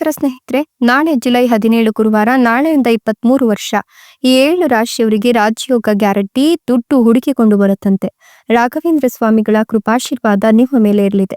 ನಮಸ್ಕಾರ ಸ್ನೇಹಿತರೆ, ನಾಳೆ ಜುಲೈ ಹದಿನೇಳು ಗುರುವಾರ, ನಾಳೆಯಿಂದ ಇಪ್ಪತ್ತ್ ಮೂರು ವರ್ಷ. ಈ ಏಳು ರಾಶಿಯವರಿಗೆ ರಾಜಯೋಗ ಗ್ಯಾರಂಟಿ, ದುಡ್ಡು ಹುಡುಕಿಕೊಂಡು ಬರುತ್ತಂತೆ. ರಾಘವೇಂದ್ರ ಸ್ವಾಮಿಗಳ ಕೃಪಾಶೀರ್ವಾದ ನಿಮ್ಮ ಮೇಲೆ ಇರಲಿದೆ.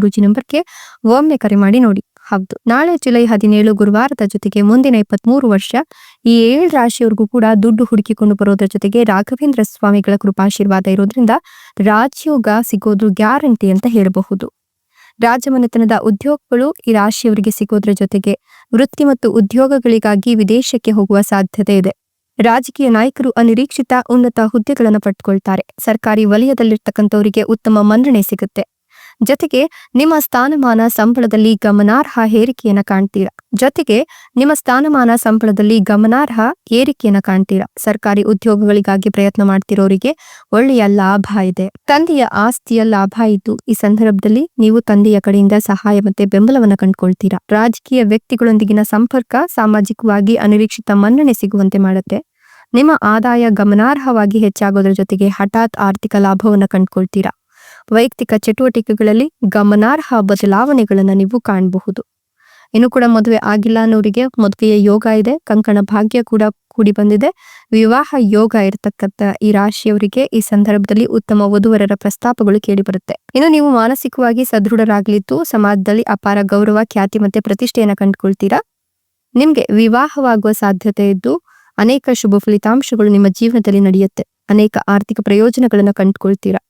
ಗುರುಜಿ ನಂಬರ್ಗೆ ಒಮ್ಮೆ ಕರೆ ಮಾಡಿ ನೋಡಿ. ಹೌದು, ನಾಳೆ ಜುಲೈ ಹದಿನೇಳು ಗುರುವಾರದ ಜೊತೆಗೆ ಮುಂದಿನ ಇಪ್ಪತ್ತ್ ಮೂರು ವರ್ಷ ಈ ಏಳು ರಾಶಿಯವರೆಗೂ ಕೂಡ ದುಡ್ಡು ಹುಡುಕಿಕೊಂಡು ಬರೋದ್ರ ಜೊತೆಗೆ ರಾಘವೇಂದ್ರ ಸ್ವಾಮಿಗಳ ಕೃಪಾಶೀರ್ವಾದ ಇರೋದ್ರಿಂದ ರಾಜಯೋಗ ಸಿಗೋದು ಗ್ಯಾರಂಟಿ ಅಂತ ಹೇಳಬಹುದು. ರಾಜಮನೆತನದ ಉದ್ಯೋಗಗಳು ಈ ರಾಶಿಯವರಿಗೆ ಸಿಗೋದ್ರ ಜೊತೆಗೆ ವೃತ್ತಿ ಮತ್ತು ಉದ್ಯೋಗಗಳಿಗಾಗಿ ವಿದೇಶಕ್ಕೆ ಹೋಗುವ ಸಾಧ್ಯತೆ ಇದೆ. ರಾಜಕೀಯ ನಾಯಕರು ಅನಿರೀಕ್ಷಿತ ಉನ್ನತ ಹುದ್ದೆಗಳನ್ನು ಪಟ್ಕೊಳ್ತಾರೆ ಸರ್ಕಾರಿ ವಲಯದಲ್ಲಿರ್ತಕ್ಕಂಥವರಿಗೆ ಉತ್ತಮ ಮನ್ನಣೆ ಸಿಗುತ್ತೆ. ಜೊತೆಗೆ ನಿಮ್ಮ ಸ್ಥಾನಮಾನ ಸಂಬಳದಲ್ಲಿ ಗಮನಾರ್ಹ ಏರಿಕೆಯನ್ನು ಕಾಣ್ತೀರಾ. ಜೊತೆಗೆ ನಿಮ್ಮ ಸ್ಥಾನಮಾನ ಸಂಬಳದಲ್ಲಿ ಗಮನಾರ್ಹ ಏರಿಕೆಯನ್ನ ಕಾಣ್ತೀರಾ. ಸರ್ಕಾರಿ ಉದ್ಯೋಗಗಳಿಗಾಗಿ ಪ್ರಯತ್ನ ಮಾಡ್ತಿರೋರಿಗೆ ಒಳ್ಳೆಯ ಲಾಭ ಇದೆ. ತಂದೆಯ ಆಸ್ತಿಯ ಲಾಭ ಇದ್ದು, ಈ ಸಂದರ್ಭದಲ್ಲಿ ನೀವು ತಂದೆಯ ಕಡೆಯಿಂದ ಸಹಾಯ ಮತ್ತೆ ಬೆಂಬಲವನ್ನು ಕಂಡುಕೊಳ್ತೀರಾ. ರಾಜಕೀಯ ವ್ಯಕ್ತಿಗಳೊಂದಿಗಿನ ಸಂಪರ್ಕ ಸಾಮಾಜಿಕವಾಗಿ ಅನಿರೀಕ್ಷಿತ ಮನ್ನಣೆ ಸಿಗುವಂತೆ ಮಾಡುತ್ತೆ. ನಿಮ್ಮ ಆದಾಯ ಗಮನಾರ್ಹವಾಗಿ ಹೆಚ್ಚಾಗೋದ್ರ ಜೊತೆಗೆ ಹಠಾತ್ ಆರ್ಥಿಕ ಲಾಭವನ್ನು ಕಂಡುಕೊಳ್ತೀರಾ. ವೈಯಕ್ತಿಕ ಚಟುವಟಿಕೆಗಳಲ್ಲಿ ಗಮನಾರ್ಹ ಬದಲಾವಣೆಗಳನ್ನು ನೀವು ಕಾಣಬಹುದು. ಇನ್ನು ಕೂಡ ಮದುವೆ ಆಗಿಲ್ಲ ಅನ್ನೋರಿಗೆ ಮದುವೆಯ ಯೋಗ ಇದೆ, ಕಂಕಣ ಭಾಗ್ಯ ಕೂಡ ಕೂಡಿ ಬಂದಿದೆ. ವಿವಾಹ ಯೋಗ ಇರತಕ್ಕಂತ ಈ ರಾಶಿಯವರಿಗೆ ಈ ಸಂದರ್ಭದಲ್ಲಿ ಉತ್ತಮ ವಧುವರರ ಪ್ರಸ್ತಾಪಗಳು ಕೇಳಿ ಬರುತ್ತೆ. ಇನ್ನು ನೀವು ಮಾನಸಿಕವಾಗಿ ಸದೃಢರಾಗಲಿದ್ದು ಸಮಾಜದಲ್ಲಿ ಅಪಾರ ಗೌರವ, ಖ್ಯಾತಿ ಮತ್ತೆ ಪ್ರತಿಷ್ಠೆಯನ್ನು ಕಂಡುಕೊಳ್ತೀರಾ? ನಿಮ್ಗೆ ವಿವಾಹವಾಗುವ ಸಾಧ್ಯತೆ ಇದ್ದು ಅನೇಕ ಶುಭ ಫಲಿತಾಂಶಗಳು ನಿಮ್ಮ ಜೀವನದಲ್ಲಿ ನಡೆಯುತ್ತೆ. ಅನೇಕ ಆರ್ಥಿಕ ಪ್ರಯೋಜನಗಳನ್ನು ಕಂಡುಕೊಳ್ತೀರಾ?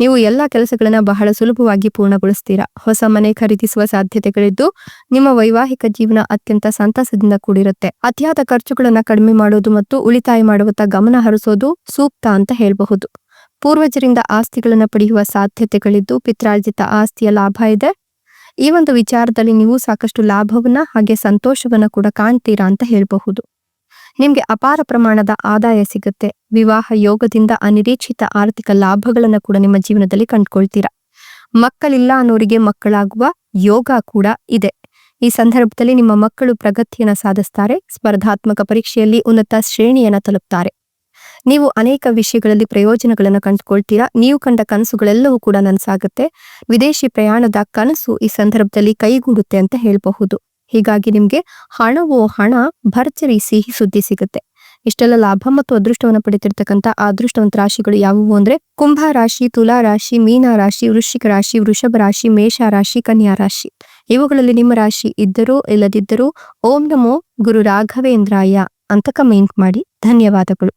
ನೀವು ಎಲ್ಲಾ ಕೆಲಸಗಳನ್ನ ಬಹಳ ಸುಲಭವಾಗಿ ಪೂರ್ಣಗೊಳಿಸ್ತೀರಾ. ಹೊಸ ಮನೆ ಖರೀದಿಸುವ ಸಾಧ್ಯತೆಗಳಿದ್ದು ನಿಮ್ಮ ವೈವಾಹಿಕ ಜೀವನ ಅತ್ಯಂತ ಸಂತಸದಿಂದ ಕೂಡಿರುತ್ತೆ. ಅತಿಯಾದ ಖರ್ಚುಗಳನ್ನ ಕಡಿಮೆ ಮಾಡೋದು ಮತ್ತು ಉಳಿತಾಯ ಮಾಡುವತ್ತ ಗಮನ ಹರಿಸೋದು ಸೂಕ್ತ ಅಂತ ಹೇಳಬಹುದು. ಪೂರ್ವಜರಿಂದ ಆಸ್ತಿಗಳನ್ನ ಪಡೆಯುವ ಸಾಧ್ಯತೆಗಳಿದ್ದು ಪಿತ್ರಾರ್ಜಿತ ಆಸ್ತಿಯ ಲಾಭ ಇದೆ. ಈ ಒಂದು ವಿಚಾರದಲ್ಲಿ ನೀವು ಸಾಕಷ್ಟು ಲಾಭವನ್ನ ಹಾಗೆ ಸಂತೋಷವನ್ನ ಕೂಡ ಕಾಣ್ತೀರಾ ಅಂತ ಹೇಳಬಹುದು. ನಿಮ್ಗೆ ಅಪಾರ ಪ್ರಮಾಣದ ಆದಾಯ ಸಿಗುತ್ತೆ. ವಿವಾಹ ಯೋಗದಿಂದ ಅನಿರೀಕ್ಷಿತ ಆರ್ಥಿಕ ಲಾಭಗಳನ್ನು ಕೂಡ ನಿಮ್ಮ ಜೀವನದಲ್ಲಿ ಕಂಡುಕೊಳ್ತೀರಾ. ಮಕ್ಕಳಿಲ್ಲ ಅನ್ನೋರಿಗೆ ಮಕ್ಕಳಾಗುವ ಯೋಗ ಕೂಡ ಇದೆ. ಈ ಸಂದರ್ಭದಲ್ಲಿ ನಿಮ್ಮ ಮಕ್ಕಳು ಪ್ರಗತಿಯನ್ನು ಸಾಧಿಸ್ತಾರೆ, ಸ್ಪರ್ಧಾತ್ಮಕ ಪರೀಕ್ಷೆಯಲ್ಲಿ ಉನ್ನತ ಶ್ರೇಣಿಯನ್ನು ತಲುಪ್ತಾರೆ. ನೀವು ಅನೇಕ ವಿಷಯಗಳಲ್ಲಿ ಪ್ರಯೋಜನಗಳನ್ನು ಕಂಡುಕೊಳ್ತೀರಾ. ನೀವು ಕಂಡ ಕನಸುಗಳೆಲ್ಲವೂ ಕೂಡ ನನಸಾಗುತ್ತೆ. ವಿದೇಶಿ ಪ್ರಯಾಣದ ಕನಸು ಈ ಸಂದರ್ಭದಲ್ಲಿ ಕೈಗೂಡುತ್ತೆ ಅಂತ ಹೇಳಬಹುದು. ಹೀಗಾಗಿ ನಿಮ್ಗೆ ಹಣವು ಹಣ ಭರ್ಜರಿ ಸಿಹಿ ಸುದ್ದಿ ಸಿಗುತ್ತೆ. ಇಷ್ಟೆಲ್ಲ ಲಾಭ ಮತ್ತು ಅದೃಷ್ಟವನ್ನು ಪಡೆತಿರ್ತಕ್ಕಂಥ ಅದೃಷ್ಟವಂತ ರಾಶಿಗಳು ಯಾವುವು ಅಂದ್ರೆ ಕುಂಭ ರಾಶಿ, ತುಲಾ ರಾಶಿ, ಮೀನ ರಾಶಿ, ವೃಶ್ಚಿಕ ರಾಶಿ, ವೃಷಭ ರಾಶಿ, ಮೇಷ ರಾಶಿ, ಕನ್ಯಾ ರಾಶಿ. ಇವುಗಳಲ್ಲಿ ನಿಮ್ಮ ರಾಶಿ ಇದ್ದರೂ ಇಲ್ಲದಿದ್ದರೂ ಓಂ ನಮೋ ಗುರು ರಾಘವೇಂದ್ರಾಯ ಅಂತ ಕಮೆಂಟ್ ಮಾಡಿ. ಧನ್ಯವಾದಗಳು.